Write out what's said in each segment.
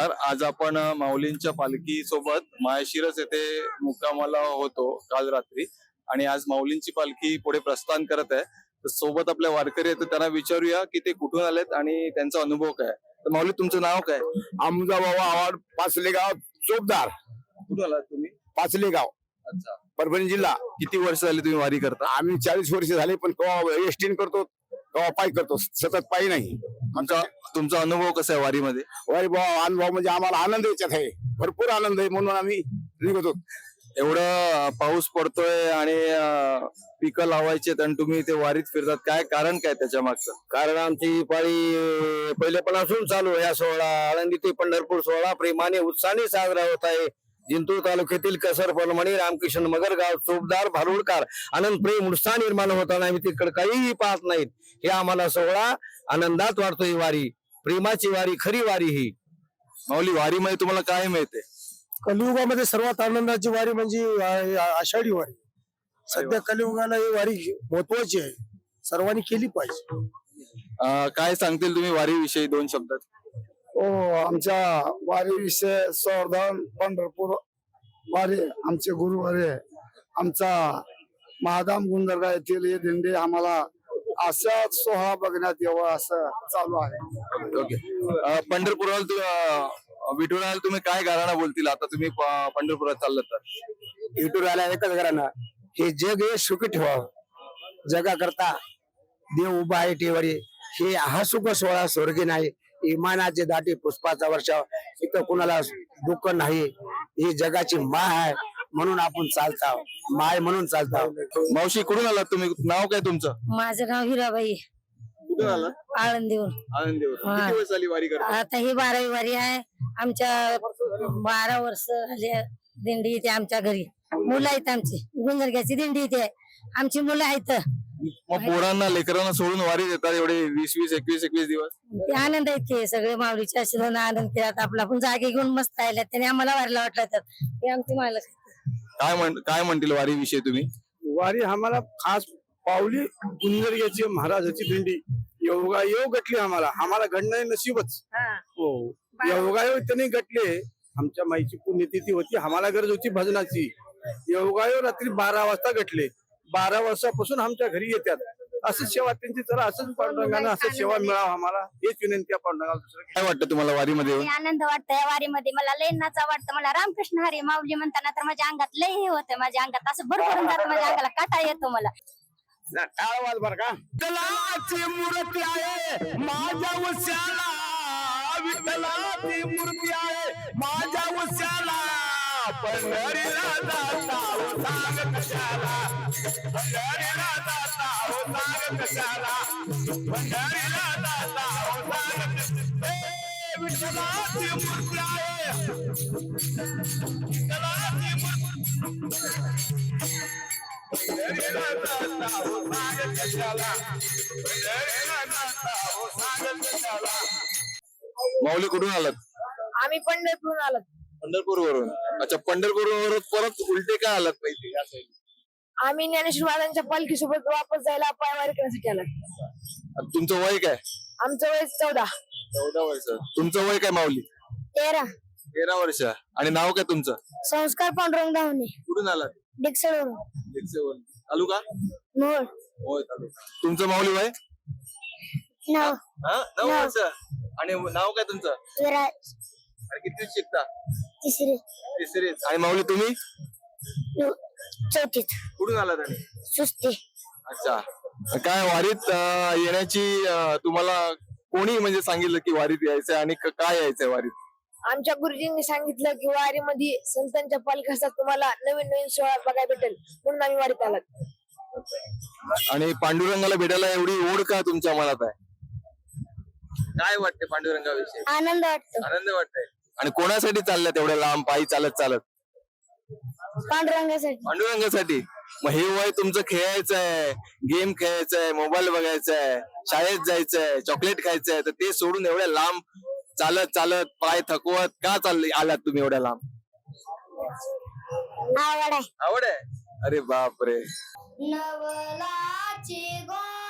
नमस्कार. आज आपण माऊलींच्या पालखी सोबत माळशिरस येथे मुक्कामाला होतो काल रात्री. आणि आज माऊलींची पालखी पुढे प्रस्थान करत आहे. तर सोबत आपल्या वारकरी आहेत त्यांना विचारूया की ते कुठून आलेत आणि त्यांचा अनुभव काय तर माऊली तुमचं नाव काय? आमचा बाबा आवाड पाचलेगाव चोपदार कुठून आलात तुम्ही? पाचलेगाव. अच्छा. परभणी जिल्हा. किती वर्ष झाली तुम्ही वारी करता? आम्ही चाळीस वर्ष झाले पण एसटीन करतो. केव्हा पायी करतो. सतत पायी नाही. तुमचा तुमचा अनुभव कसा आहे वारीमध्ये? वारी भाव अनुभव म्हणजे आम्हाला आनंद याच्यात आहे. भरपूर आनंद आहे म्हणून आम्ही निघतो. एवढं अ, पाऊस पडतोय आणि अ, पिकं लावायची आणि तुम्ही ते वारीत फिरतात. काय कारण काय त्याच्या मागचं? कारण आमची पाळी पहिल्यापासून चालू आहे. हा सोहळा आळंदी ते पंढरपूर सोहळा प्रेमाने उत्साहाने साजरा होत आहे. जिंतूर तालुक्यातील कसर परमणी रामकृष्ण मगरगाव चोपदार भारुडकार आनंद प्रेम उत्साह निर्माण होताना आम्ही तिकडे काहीही पाहत नाहीत. हे आम्हाला सोहळा आनंदात वाटतो ही वारी. प्रेमाची वारी खरी वारी ही. माऊली वारीमध्ये तुम्हाला काय मिळते? कलियुगामध्ये सर्वात आनंदाची वारी म्हणजे आषाढी वारी. सध्या कलियुगाला ही वारी महत्वाची आहे. सर्वांनी केली पाहिजे. काय सांगतील तुम्ही वारीविषयी दोन शब्दात? आमच्या वारी विषय संवर्धन पंढरपूर वारी आमचे गुरुवारी आमचा महाधाम गुंजरगा येथील हे दिंडे आम्हाला असाच सोहळा बघण्यात यावं असं चालू आहे. ओके. पंढरपुराला अ, विठुराला तुम्ही काय गाणं बोलतील? आता तुम्ही पंढरपुरात चाललात तर. विठुराला एकच घरानं हे जग हे सुखी ठेवावं. जगा करता देव उभा आहे टेवरी. हे हा सुख सोहळा स्वर्गी नाही. इमानाचे दाटी पुष्पाचा वर्षाव. इथं कुणाला दुःख नाही. ही जगाची माय आहे म्हणून आपण चालता माय म्हणून चालता मावशी कुठून आलात तुम्ही? नाव काय तुमचं? माझं नाव हिराबाई. कुठून आलात? आळंदीहून. आनंदीवर हा. किती वर्ष झाली वारी करता? आता ही बारावी वारी आहे. आमच्या बारा वर्ष झाले दिंडी इथे आमच्या घरी. मुलं आहेत आमची. गुंजरग्याची दिंडी इथे आहे. आमची मुलं आहेत. मग पोरांना लेकरांना सोडून वारी देतात एवढे वीस वीस एकवीस एकवीस दिवस. ते आनंद आहेत ते सगळे माऊलीच्या आशीर्वादाने आनंद केला आपला आपण जागे घेऊन मस्त राहिल्या त्याने आम्हाला वारीला वाटलं तर. ते आमची मालक. काय म्हण काय म्हणतील वारी विषयी तुम्ही? वारी आम्हाला खास पावली गुंजरग्याची महाराजाची दिंडी. योगा योग गटली आम्हाला. आम्हाला घडणं नशीबच. हो. योगायोग त्यांनी गटले. आमच्या माईची पुण्यतिथी होती. आम्हाला गरज होती भजनाची. योगायोग रात्री बारा वाजता गटले. बारा वर्षापासून आमच्या घरी येतात. असंच सेवा त्यांची चला असंच पांडुरंगानं असंच सेवा मिळावं आम्हाला. हेच विनंती आहे पांडुरंगाला दुसरं काय वाटतं तुम्हाला वारीमध्ये? येऊन आनंद वाटतोय या वारीमध्ये. मला लय नाचा वाटतं. मला रामकृष्ण हरी माऊली म्हणताना तर माझ्या अंगात लय हे होतं. माझ्या अंगात असं भरभरून जातं. माझ्या अंगाला काटा येतो मला. आवाज बर का. विठ्ठलाची मूर्ती आहे. माझ्या उस्याला विठ्ठलाची मूर्ती आहे. माझ्या उस्याला पंढरीला जाता हो सांग कशाला पंढरीला जाता हो सांग कशाला पंढरीला जाता हो सांग विठ्ठलाची मूर्ती आहे विठ्ठलाची मूर्ती पंढरीला जाता हो सांग कशाला पंढरीला जाता हो सांग कशाला माऊली कुठून आलात? आम्ही पंढरपूर आलो. पंढरपूर वरून अच्छा पंढरपूर वरून परत उलटे काय आलात या side? आम्ही ज्ञानेश्वर महाराजांच्या पालखी सोबत वापस जायला पायवारी करण्यासाठी आलो आणि तुमचं वय काय? आमचं वय चौदा. चौदा वर्ष. तुमचं वय काय माऊली? तेरा. तेरा वर्ष. आणि नाव काय तुमचं? संस्कार पांडुरंग धावणे. कुठून आलात? डिक्सळवरून रिक्षेवरून. चालू का? मोहोळ होय चालू. तुमचं माऊली वय? नाव हा? नऊ. वर्ष. आणि नाव काय तुमचं? विराज. आणि किती शिकता? तिसरी. तिसरी आणि माऊली तुम्ही? चौथीत. कुठून आलात आणि? सुस्ती. अच्छा. काय वारीत अं, येण्याची अं, तुम्हाला कोणी म्हणजे सांगितलं की वारीत यायचंय आणि क- काय यायचंय वारीत? आमच्या गुरुजींनी सांगितलं की वारीमध्ये संतांच्या पालखी असतात तुम्हाला नवीन नवीन सोहळा बघायला भेटेल. म्हणून आम्ही वारीत आलात. आणि पांडुरंगाला भेटायला एवढी ओढ का तुमच्या मनात आहे? काय वाटते पांडुरंगाविषयी? आनंद वाटतो. आनंद वाटतंय? आणि कोणासाठी चालल्यात एवढ्या लांब? पायी चालत चालत. पांडुरंगासाठी. पांडुरंगासाठी. मग हे वय तुमचं खेळायचं आहे गेम खेळायचं आहे मोबाईल बघायचा आहे शाळेत जायचंय चॉकलेट खायचंय तर ते सोडून एवढ्या लांब चालत चालत पाय थकवत का चालले आलात तुम्ही एवढ्या लांब? आवड आहे. आवड आहे? अरे बाप रे नवलाची गोष्ट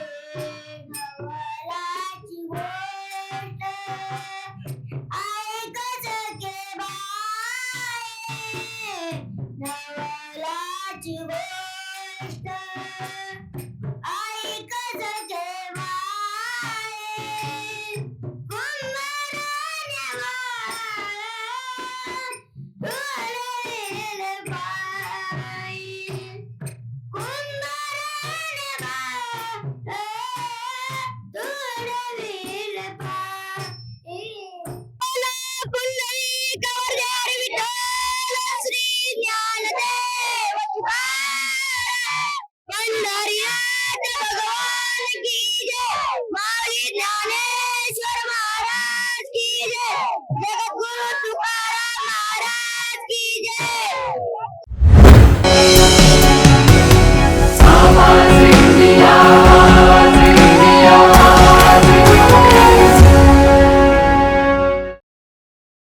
た happy day.